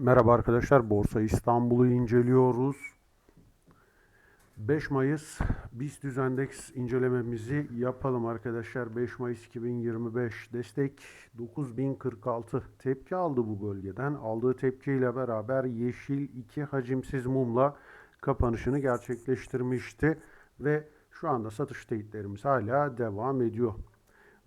Merhaba arkadaşlar, Borsa İstanbul'u inceliyoruz. 5 Mayıs BIST Endeks incelememizi yapalım arkadaşlar. 5 Mayıs 2025 destek 9046 tepki aldı bu bölgeden. Aldığı tepkiyle beraber yeşil iki hacimsiz mumla kapanışını gerçekleştirmişti ve şu anda satış teyitlerimiz hala devam ediyor.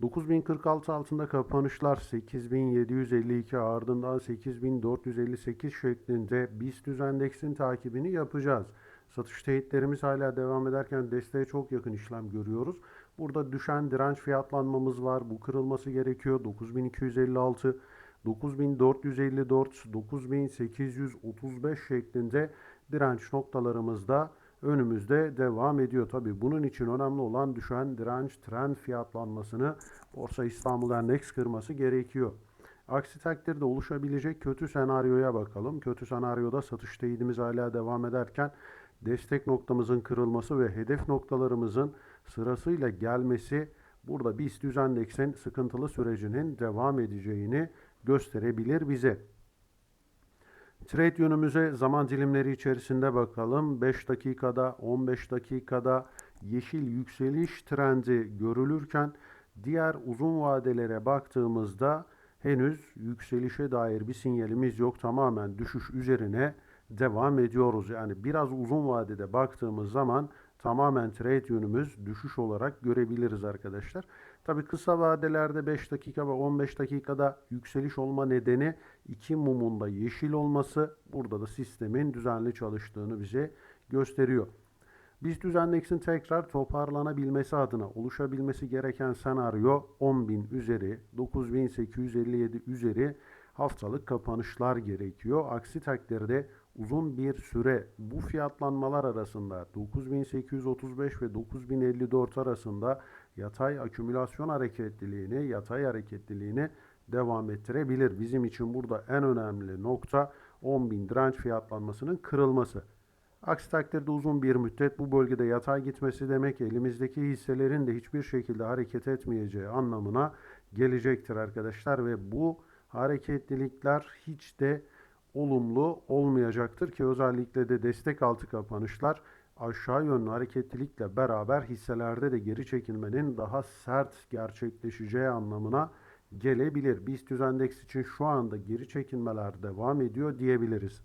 9046 altında kapanışlar 8752 ardından 8458 şeklinde BIST endeksin takibini yapacağız. Satış teyitlerimiz hala devam ederken desteğe çok yakın işlem görüyoruz. Burada düşen direnç fiyatlanmamız var. Bu kırılması gerekiyor. 9256, 9454, 9835 şeklinde direnç noktalarımızda önümüzde devam ediyor. Tabii bunun için önemli olan düşen direnç trend fiyatlanmasını Borsa İstanbul Endeks kırması gerekiyor. Aksi takdirde oluşabilecek kötü senaryoya bakalım. Kötü senaryoda satış teyidimiz hala devam ederken destek noktamızın kırılması ve hedef noktalarımızın sırasıyla gelmesi burada BIST endeksin sıkıntılı sürecinin devam edeceğini gösterebilir bize. Trade yönümüze zaman dilimleri içerisinde bakalım. 5 dakikada, 15 dakikada yeşil yükseliş trendi görülürken diğer uzun vadelere baktığımızda henüz yükselişe dair bir sinyalimiz yok. Tamamen düşüş üzerine devam ediyoruz. Yani biraz uzun vadede baktığımız zaman tamamen trade yönümüz düşüş olarak görebiliriz arkadaşlar. Tabi kısa vadelerde 5 dakika ve 15 dakikada yükseliş olma nedeni iki mumunda yeşil olması. Burada da sistemin düzenli çalıştığını bize gösteriyor. Biz düzendeksin tekrar toparlanabilmesi adına oluşabilmesi gereken senaryo 10.000 üzeri, 9.857 üzeri haftalık kapanışlar gerekiyor. Aksi takdirde uzun bir süre bu fiyatlanmalar arasında 9835 ve 9054 arasında yatay akümülasyon hareketliliğini, yatay hareketliliğini devam ettirebilir. Bizim için burada en önemli nokta 10.000 direnç fiyatlanmasının kırılması. Aksi takdirde uzun bir müddet bu bölgede yatay gitmesi demek elimizdeki hisselerin de hiçbir şekilde hareket etmeyeceği anlamına gelecektir arkadaşlar ve bu hareketlilikler hiç de olumlu olmayacaktır ki özellikle de destek altı kapanışlar aşağı yönlü hareketlilikle beraber hisselerde de geri çekilmenin daha sert gerçekleşeceği anlamına gelebilir. BIST endeks için şu anda geri çekilmeler devam ediyor diyebiliriz.